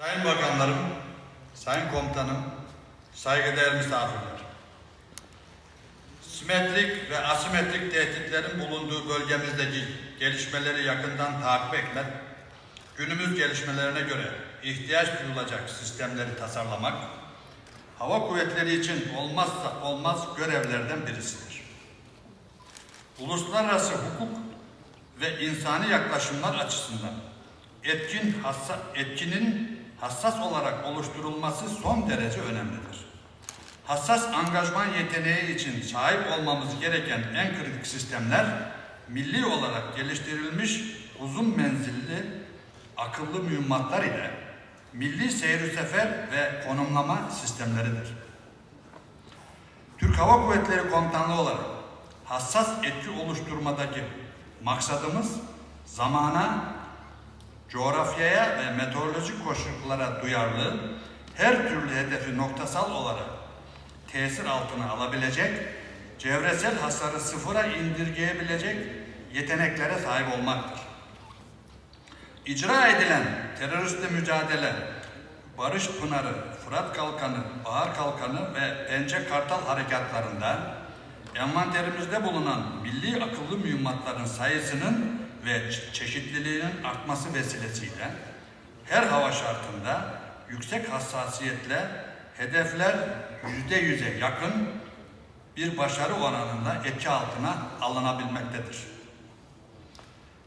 Sayın Bakanlarım, Sayın Komutanım, saygıdeğer misafirler. Simetrik ve asimetrik tehditlerin bulunduğu bölgemizdeki gelişmeleri yakından takip etmek, günümüz gelişmelerine göre ihtiyaç duyulacak sistemleri tasarlamak, hava kuvvetleri için olmazsa olmaz görevlerden birisidir. Uluslararası hukuk ve insani yaklaşımlar açısından etkin hassa, etkinin hassas olarak oluşturulması son derece önemlidir. Hassas angajman yeteneği için sahip olmamız gereken en kritik sistemler milli olarak geliştirilmiş uzun menzilli akıllı mühimmatlar ile milli seyir sefer ve konumlama sistemleridir. Türk Hava Kuvvetleri Komutanlığı olarak hassas etki oluşturmadaki maksadımız zamana, coğrafyaya ve meteorolojik koşullara duyarlı, her türlü hedefi noktasal olarak tesir altına alabilecek, çevresel hasarı sıfıra indirgeyebilecek yeteneklere sahip olmaktır. İcra edilen teröristle mücadele, Barış Pınarı, Fırat Kalkanı, Bahar Kalkanı ve Pence Kartal harekatlarında envanterimizde bulunan milli akıllı mühimmatların sayısının ve çe- çeşitliliğinin artması vesilesiyle her hava şartında yüksek hassasiyetle hedefler yüzde yüze yakın bir başarı oranında etki altına alınabilmektedir.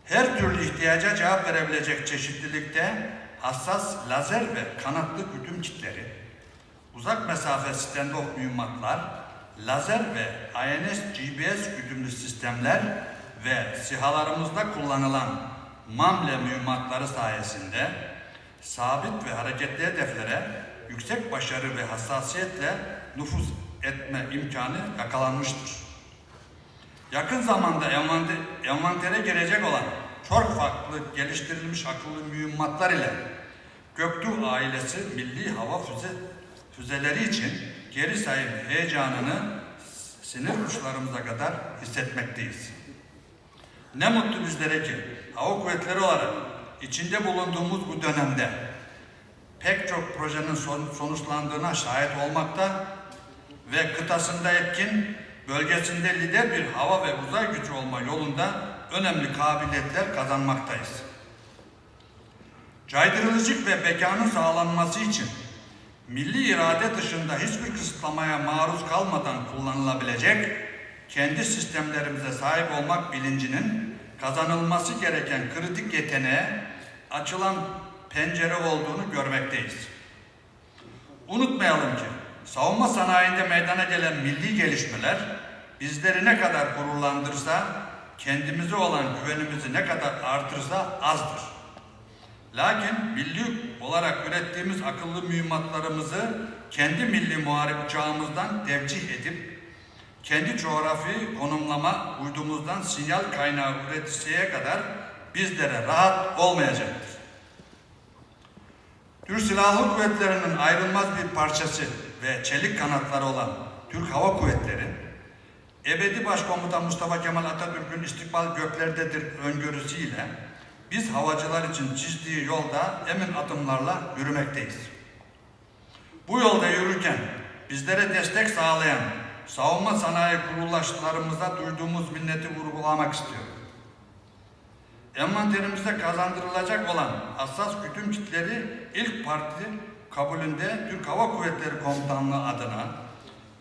Her türlü ihtiyaca cevap verebilecek çeşitlilikte hassas lazer ve kanatlı güdüm kitleri, uzak mesafe stand-off mühimmatlar, lazer ve INS GPS güdümlü sistemler ve sihalarımızda kullanılan MAMLE mühimmatları sayesinde sabit ve hareketli hedeflere yüksek başarı ve hassasiyetle nüfuz etme imkanı yakalanmıştır. Yakın zamanda envante, envantere girecek olan çok farklı geliştirilmiş akıllı mühimmatlar ile Göktuğ ailesi milli hava füze, füzeleri için geri sayım heyecanını sinir uçlarımıza kadar hissetmekteyiz. Ne mutlu bizlere ki hava kuvvetleri olarak içinde bulunduğumuz bu dönemde pek çok projenin son- sonuçlandığına şahit olmakta ve kıtasında etkin, bölgesinde lider bir hava ve uzay gücü olma yolunda önemli kabiliyetler kazanmaktayız. Caydırıcılık ve bekanın sağlanması için milli irade dışında hiçbir kısıtlamaya maruz kalmadan kullanılabilecek kendi sistemlerimize sahip olmak bilincinin kazanılması gereken kritik yeteneğe açılan pencere olduğunu görmekteyiz. Unutmayalım ki savunma sanayinde meydana gelen milli gelişmeler bizleri ne kadar gururlandırsa, kendimize olan güvenimizi ne kadar artırsa azdır. Lakin milli olarak ürettiğimiz akıllı mühimmatlarımızı kendi milli muharip uçağımızdan tevcih edip kendi coğrafi konumlama uydumuzdan sinyal kaynağı üretisiye kadar bizlere rahat olmayacaktır. Türk Silahlı Kuvvetleri'nin ayrılmaz bir parçası ve çelik kanatları olan Türk Hava Kuvvetleri, ebedi başkomutan Mustafa Kemal Atatürk'ün istikbal göklerdedir öngörüsüyle biz havacılar için çizdiği yolda emin adımlarla yürümekteyiz. Bu yolda yürürken bizlere destek sağlayan savunma sanayi kuruluşlarımıza duyduğumuz minneti vurgulamak istiyorum. Envanterimizde kazandırılacak olan hassas güdüm kitleri ilk parti kabulünde Türk Hava Kuvvetleri Komutanlığı adına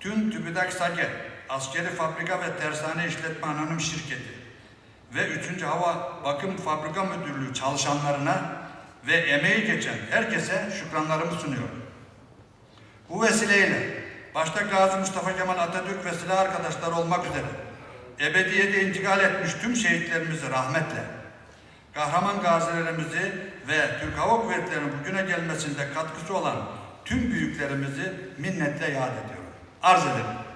tüm TÜBİTAK SAGE, Askeri Fabrika ve Tersane İşletme Anonim Şirketi ve 3. Hava Bakım Fabrika Müdürlüğü çalışanlarına ve emeği geçen herkese şükranlarımı sunuyorum. Bu vesileyle başta Gazi Mustafa Kemal Atatürk ve silah arkadaşları olmak üzere ebediyete intikal etmiş tüm şehitlerimizi rahmetle, kahraman gazilerimizi ve Türk Hava Kuvvetleri'nin bugüne gelmesinde katkısı olan tüm büyüklerimizi minnetle yad ediyorum. Arz ederim.